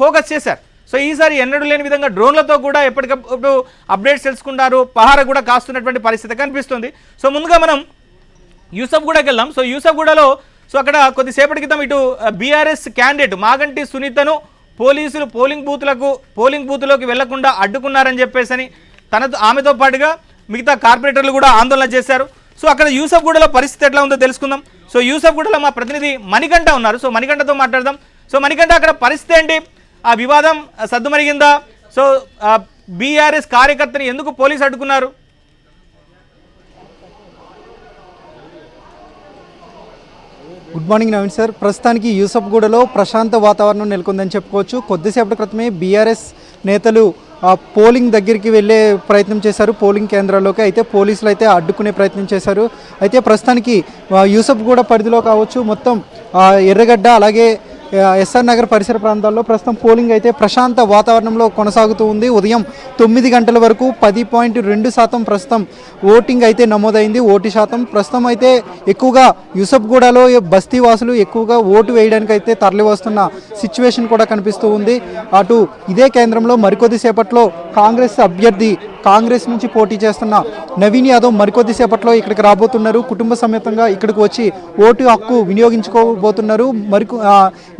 Focus చేశారు. So ఈసారి ఎన్నడూ లేని విధంగా డ్రోన్లతో కూడా ఎప్పటికప్పుడు అప్డేట్స్ తెలుసుకుంటారు. పహార కూడా కాస్తున్నటువంటి పరిస్థితి కనిపిస్తుంది. సో ముందుగా మనం యూసఫ్ గూడకి వెళ్దాం. సో యూసఫ్ గూడలో సో అక్కడ కొద్దిసేపటి క్రితం ఇటు బీఆర్ఎస్ క్యాండిడేట్ మాగంటి సునీతను పోలీసులు పోలింగ్ బూత్లకు పోలింగ్ బూత్లోకి వెళ్ళకుండా అడ్డుకున్నారని చెప్పేసి తనతో ఆమెతో పాటుగా మిగతా కార్పొరేటర్లు కూడా ఆందోళన చేశారు. సో అక్కడ యూసఫ్ గూడలో పరిస్థితి ఎట్లా ఉందో తెలుసుకుందాం. సో యూసఫ్ గూడలో మా ప్రతినిధి మణికంఠ ఉన్నారు. సో మణికంఠతో మాట్లాడదాం. సో మణికంఠ అక్కడ పరిస్థితి ఏంటి? ఆ వివాదం సద్దుమరిగిందా? సో బీఆర్ఎస్ కార్యకర్తని ఎందుకు పోలీసు అడ్డుకున్నారు? Good morning Naveen sir. ప్రస్తుతానికి యూసఫ్గూడలో ప్రశాంత వాతావరణం నెలకొందని చెప్పుకోవచ్చు. కొద్దిసేపటి క్రితమే బీఆర్ఎస్ నేతలు పోలింగ్ దగ్గరికి వెళ్ళే ప్రయత్నం చేశారు. పోలింగ్ కేంద్రాల్లోకి అయితే పోలీసులు అయితే అడ్డుకునే ప్రయత్నం చేశారు. అయితే ప్రస్తుతానికి యూసఫ్గూడ పరిధిలో కావచ్చు మొత్తం ఎర్రగడ్డ అలాగే ఎస్ఆర్ నగర్ పరిసర ప్రాంతాల్లో ప్రస్తుతం పోలింగ్ అయితే ప్రశాంత వాతావరణంలో కొనసాగుతూ ఉంది. ఉదయం తొమ్మిది గంటల వరకు పది పాయింట్ రెండు శాతం ప్రస్తుతం ఓటింగ్ అయితే నమోదైంది. ఓటు శాతం ప్రస్తుతం అయితే ఎక్కువగా యూసఫ్గూడలో బస్తీ వాసులు ఎక్కువగా ఓటు వేయడానికి అయితే తరలి వస్తున్న సిచ్యువేషన్ కూడా కనిపిస్తూ ఉంది. అటు ఇదే కేంద్రంలో మరికొద్ది సేపట్లో కాంగ్రెస్ అభ్యర్థి కాంగ్రెస్ నుంచి పోటీ చేస్తున్న నవీన్ యాదవ్ మరికొద్ది సేపట్లో ఇక్కడికి రాబోతున్నారు. కుటుంబ సమేతంగా ఇక్కడికి వచ్చి ఓటు హక్కు వినియోగించుకోబోతున్నారు. మరి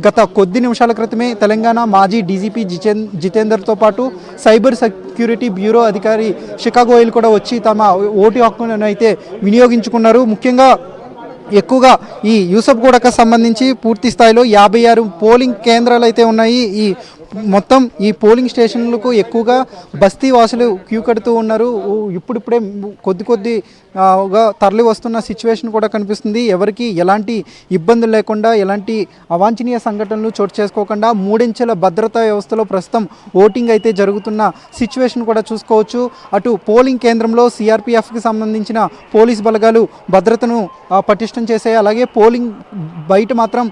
గత కొద్ది నిమిషాల క్రితమే తెలంగాణ మాజీ డీజీపీ జితేన్ జితేందర్తో పాటు సైబర్ సెక్యూరిటీ బ్యూరో అధికారి శిఖా గోయల్ కూడా వచ్చి తమ ఓటు హక్కును అయితే వినియోగించుకున్నారు. ముఖ్యంగా ఎక్కువగా ఈ యూసఫ్ గూడకు సంబంధించి పూర్తి స్థాయిలో యాభై ఆరు పోలింగ్ కేంద్రాలు అయితే ఉన్నాయి. ఈ మొత్తం ఈ పోలింగ్ స్టేషన్లకు ఎక్కువగా బస్తీ వాసులు క్యూ కడుతూ ఉన్నారు. ఇప్పుడిప్పుడే కొద్ది కొద్ది తరలి వస్తున్న సిచ్యువేషన్ కూడా కనిపిస్తుంది. ఎవరికి ఎలాంటి ఇబ్బందులు లేకుండా ఎలాంటి అవాంఛనీయ సంఘటనలు చోటు చేసుకోకుండా మూడించెల భద్రతా వ్యవస్థలో ప్రస్తుతం ఓటింగ్ అయితే జరుగుతున్న సిచ్యువేషన్ కూడా చూసుకోవచ్చు. అటు పోలింగ్ కేంద్రంలో సిఆర్పిఎఫ్కి సంబంధించిన పోలీస్ బలగాలు భద్రతను పటిష్టం చేశాయి. అలాగే పోలింగ్ బయట మాత్రం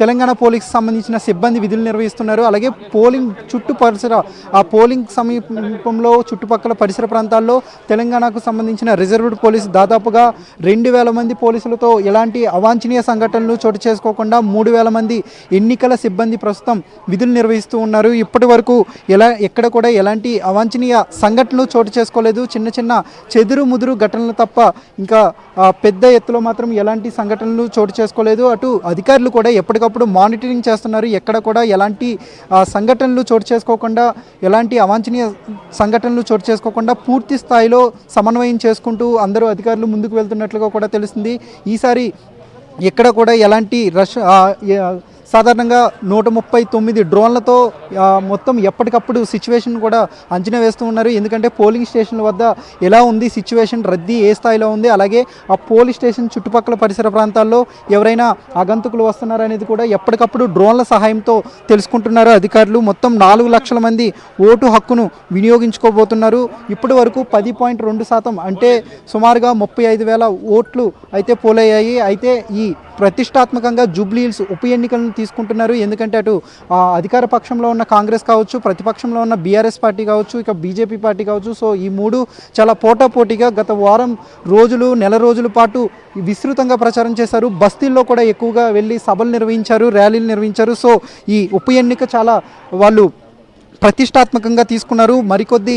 తెలంగాణ పోలీస్కి సంబంధించిన సిబ్బంది విధులు నిర్వహిస్తున్నారు. అలాగే పోలింగ్ చుట్టూ పరిసర ఆ పోలింగ్ సమీపంలో చుట్టుపక్కల పరిసర ప్రాంతాల్లో తెలంగాణకు సంబంధించిన రిజర్వ్ రిజర్వ్డ్ పోలీస్ దాదాపుగా రెండు వేల మంది పోలీసులతో ఎలాంటి అవాంఛనీయ సంఘటనలు చోటు చేసుకోకుండా మూడు వేల మంది ఎన్నికల సిబ్బంది ప్రస్తుతం విధులు నిర్వహిస్తూ ఉన్నారు. ఇప్పటి వరకు ఎలా ఎక్కడ కూడా ఎలాంటి అవాంఛనీయ సంఘటనలు చోటు చేసుకోలేదు. చిన్న చిన్న చెదురు ముదురు ఘటనలు తప్ప ఇంకా పెద్ద ఎత్తులో మాత్రం ఎలాంటి సంఘటనలు చోటు చేసుకోలేదు. అటు అధికారులు కూడా ఎప్పటికప్పుడు మానిటరింగ్ చేస్తున్నారు. ఎక్కడ కూడా ఎలాంటి సంఘటనలు చోటు చేసుకోకుండా ఎలాంటి అవాంఛనీయ సంఘటనలు చోటు చేసుకోకుండా పూర్తి స్థాయిలో సమన్వయం చేసుకుంటూ అందరూ అధికారులు ముందుకు వెళ్తున్నట్లుగా కూడా తెలుస్తుంది. ఈసారి ఎక్కడ కూడా ఎలాంటి రష్ సాధారణంగా నూట ముప్పై తొమ్మిది డ్రోన్లతో మొత్తం ఎప్పటికప్పుడు సిచ్యువేషన్ కూడా అంచనా వేస్తూ ఉన్నారు. ఎందుకంటే పోలింగ్ స్టేషన్ల వద్ద ఎలా ఉంది సిచ్యువేషన్ రద్దీ ఏ స్థాయిలో ఉంది అలాగే ఆ పోలీస్ స్టేషన్ చుట్టుపక్కల పరిసర ప్రాంతాల్లో ఎవరైనా ఆగంతుకులు వస్తున్నారనేది కూడా ఎప్పటికప్పుడు డ్రోన్ల సహాయంతో తెలుసుకుంటున్నారు అధికారులు. మొత్తం నాలుగు లక్షల మంది ఓటు హక్కును వినియోగించుకోబోతున్నారు. ఇప్పటి వరకు పది పాయింట్ రెండు శాతం అంటే సుమారుగా ముప్పై ఐదు వేల ఓట్లు అయితే పోలయ్యాయి. అయితే ఈ ప్రతిష్టాత్మకంగా జూబ్లీహిల్స్ ఉప ఎన్నికలను తీసుకుంటున్నారు. ఎందుకంటే అటు అధికార పక్షంలో ఉన్న కాంగ్రెస్ కావచ్చు ప్రతిపక్షంలో ఉన్న బీఆర్ఎస్ పార్టీ కావచ్చు ఇక బీజేపీ పార్టీ కావచ్చు. సో ఈ మూడు చాలా పోటాపోటీగా గత వారం రోజులు నెల రోజుల పాటు విస్తృతంగా ప్రచారం చేశారు. బస్తీల్లో కూడా ఎక్కువగా వెళ్ళి సభలు నిర్వహించారు ర్యాలీలు నిర్వహించారు. సో ఈ ఉప ఎన్నిక చాలా వాళ్ళు ప్రతిష్టాత్మకంగా తీసుకున్నారు. మరికొద్ది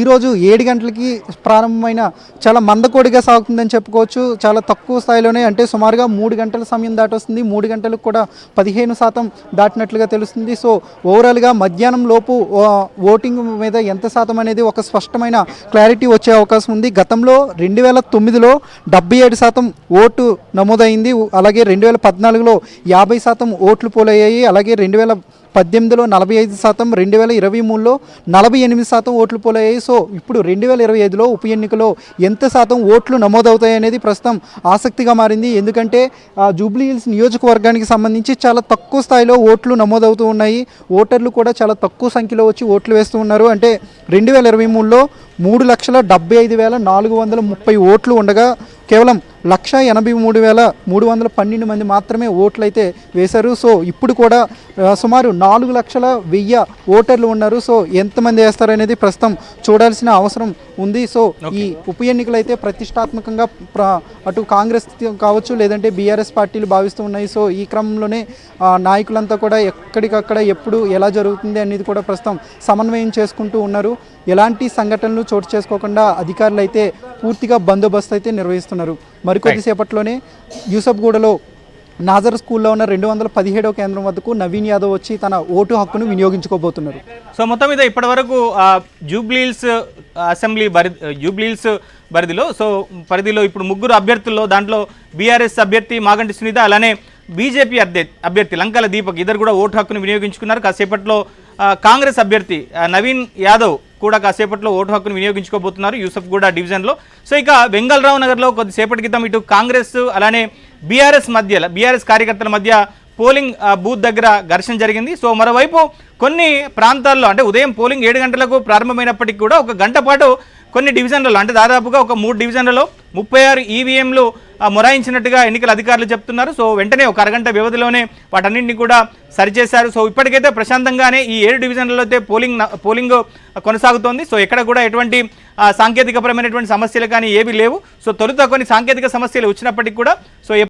ఈరోజు ఏడు గంటలకి ప్రారంభమైన చాలా మందకోడిగా సాగుతుందని చెప్పుకోవచ్చు. చాలా తక్కువ స్థాయిలోనే అంటే సుమారుగా మూడు గంటల సమయం దాటొస్తుంది. మూడు గంటలకు కూడా పదిహేను శాతం దాటినట్లుగా తెలుస్తుంది. సో ఓవరాల్గా మధ్యాహ్నం లోపు ఓటింగ్ మీద ఎంత శాతం అనేది ఒక స్పష్టమైన క్లారిటీ వచ్చే అవకాశం ఉంది. గతంలో రెండు వేల తొమ్మిదిలో డెబ్బై ఏడు శాతం ఓటు నమోదైంది. అలాగే రెండు వేల పద్నాలుగులో యాభై శాతం ఓట్లు పోలయ్యాయి. అలాగే రెండు వేల పద్దెనిమిదిలో నలభై ఐదు శాతం రెండు వేల ఇరవై మూడులో నలభై ఎనిమిది శాతం ఓట్లు పోలయ్యాయి. సో ఇప్పుడు రెండు వేల ఇరవై ఐదులో ఉప ఎన్నికలో ఎంత శాతం ఓట్లు నమోదవుతాయి అనేది ప్రస్తుతం ఆసక్తిగా మారింది. ఎందుకంటే ఆ, జూబ్లీ హిల్స్ నియోజకవర్గానికి సంబంధించి చాలా తక్కువ స్థాయిలో ఓట్లు నమోదవుతూ ఉన్నాయి. ఓటర్లు కూడా చాలా తక్కువ సంఖ్యలో వచ్చి ఓట్లు వేస్తూ ఉన్నారు. అంటే రెండు వేల ఇరవై మూడులో మూడు లక్షల డెబ్బై ఐదు వేల నాలుగు వందల ముప్పై ఓట్లు ఉండగా కేవలం లక్ష ఎనభై మూడు వేల మూడు వందల పన్నెండు మంది మాత్రమే ఓట్లు అయితే వేశారు. సో ఇప్పుడు కూడా సుమారు నాలుగు లక్షల వెయ్యి ఓటర్లు ఉన్నారు. సో ఎంతమంది వేస్తారనేది ప్రస్తుతం చూడాల్సిన అవసరం ఉంది. సో ఈ ఉప ఎన్నికలు అయితే ప్రతిష్టాత్మకంగా ప్ర- అటు కాంగ్రెస్ కావచ్చు లేదంటే బీఆర్ఎస్ పార్టీలు భావిస్తూ ఉన్నాయి. సో ఈ క్రమంలోనే నాయకులంతా కూడా ఎక్కడికక్కడ ఎప్పుడు ఎలా జరుగుతుంది అనేది కూడా ప్రస్తుతం సమన్వయం చేసుకుంటూ ఉన్నారు. ఎలాంటి సంఘటనలు చోటు చేసుకోకుండా అధికారులు అయితే పూర్తిగా బందోబస్తు అయితే నిర్వహిస్తున్నారు. మరికొద్దిసేపట్లోనే యూసఫ్గూడలో నాజర్ స్కూల్లో ఉన్న రెండు వందల పదిహేడవ కేంద్రం వద్దకు నవీన్ యాదవ్ వచ్చి తన ఓటు హక్కును వినియోగించుకోబోతున్నారు. సో మొత్తం మీద ఇప్పటివరకు ఆ, జూబ్లీహిల్స్ అసెంబ్లీ బరి జూబ్లీహిల్స్ పరిధిలో సో పరిధిలో ఇప్పుడు ముగ్గురు అభ్యర్థుల్లో దాంట్లో బీఆర్ఎస్ అభ్యర్థి మాగంటి సునీత అలానే బీజేపీ అభ్యర్థి అభ్యర్థి లంకల దీపక్ ఇద్దరు కూడా ఓటు హక్కును వినియోగించుకున్నారు. కాసేపట్లో కాంగ్రెస్ అభ్యర్థి నవీన్ యాదవ్ కూడా కాసేపట్లో ఓటు హక్కును వినియోగించుకోబోతున్నారు యూసఫ్గూడ డివిజన్లో. సో ఇక వెంగళరావు నగర్లో కొద్దిసేపటి క్రితం ఇటు కాంగ్రెస్ అలానే బీఆర్ఎస్ మధ్య బీఆర్ఎస్ కార్యకర్తల మధ్య పోలింగ్ బూత్ దగ్గర ఘర్షణ జరిగింది. సో మరోవైపు కొన్ని ప్రాంతాల్లో అంటే ఉదయం పోలింగ్ ఏడు గంటలకు ప్రారంభమైనప్పటికీ కూడా ఒక గంట పాటు కొన్ని డివిజన్లలో అంటే దాదాపుగా ఒక మూడు డివిజన్లలో ముప్పై ఆరు ఈవీఎంలు మొరాయించినట్టుగా ఎన్నికల అధికారులు చెప్తున్నారు. సో వెంటనే ఒక అరగంట వ్యవధిలోనే వాటన్నింటినీ కూడా సరిచేశారు. సో ఇప్పటికైతే ప్రశాంతంగానే ఈ ఏడు డివిజన్లలో అయితే పోలింగ్ పోలింగ్ కొనసాగుతోంది. సో ఎక్కడ కూడా ఎటువంటి సాంకేతికపరమైనటువంటి సమస్యలు కానీ ఏవి లేవు. సో తొలుత కొన్ని సాంకేతిక సమస్యలు వచ్చినప్పటికీ కూడా సో